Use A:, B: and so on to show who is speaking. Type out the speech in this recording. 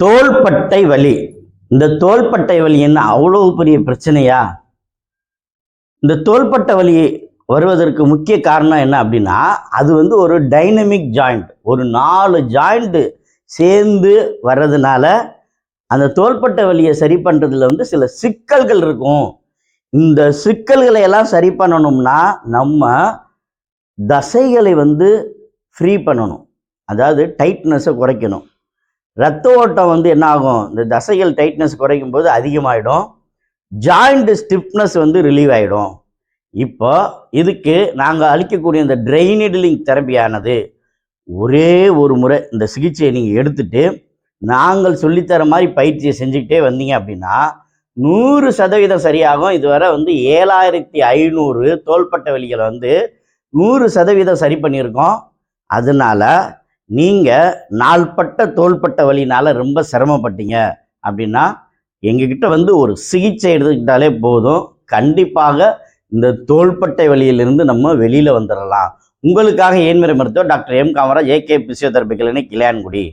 A: தோள்பட்டை வலி. இந்த தோள்பட்டை வலி என்ன அவ்வளவு பெரிய பிரச்சனையா? இந்த தோள்பட்டை வலி வருவதற்கு முக்கிய காரணம் என்ன அப்படின்னா அது வந்து ஒரு டைனமிக் ஜாயிண்ட். ஒரு நாலு ஜாயிண்ட்டு சேர்ந்து வர்றதுனால அந்த தோள்பட்டை வலியை சரி பண்ணுறதுல வந்து சில சிக்கல்கள் இருக்கும். இந்த சிக்கல்களை எல்லாம் சரி பண்ணணும்னா நம்ம தசைகளை வந்து ஃப்ரீ பண்ணணும். அதாவது டைட்னஸை குறைக்கணும். ரத்த ஓட்டம் வந்து என்ன ஆகும் இந்த தசைகள் டைட்னஸ் குறைக்கும் போது அதிகமாகிடும் ஜாயிண்ட் ஸ்டிஃப்னஸ் வந்து ரிலீவ் ஆகிடும் இப்போ இதுக்கு நாங்கள் அளிக்கக்கூடிய இந்த ட்ரைனிடலிங் தெரப்பியானது ஒரே ஒரு முறை இந்த சிகிச்சையை நீங்கள் எடுத்துட்டு நாங்கள் சொல்லித்தர மாதிரி பயிற்சியை செஞ்சுக்கிட்டே வந்தீங்க அப்படின்னா நூறு சதவீதம் சரியாகும். இதுவரை வந்து ஏழாயிரத்தி ஐநூறு தோள்பட்ட வலிகளை வந்து நூறு சதவீதம் சரி பண்ணியிருக்கோம். அதனால நீங்கள் நாள்பட்ட தோள்பட்ட வலினால ரொம்ப சிரமப்பட்டீங்க அப்படின்னா எங்ககிட்ட வந்து ஒரு சிகிச்சை எடுத்துக்கிட்டாலே போதும். கண்டிப்பாக இந்த தோள்பட்டை வழியிலிருந்து நம்ம வெளியில் வந்துடலாம் உங்களுக்காக ஏன்முறை மருத்துவர் doctor M Kamaraj AK physiotherapy clinic Ilayangudi.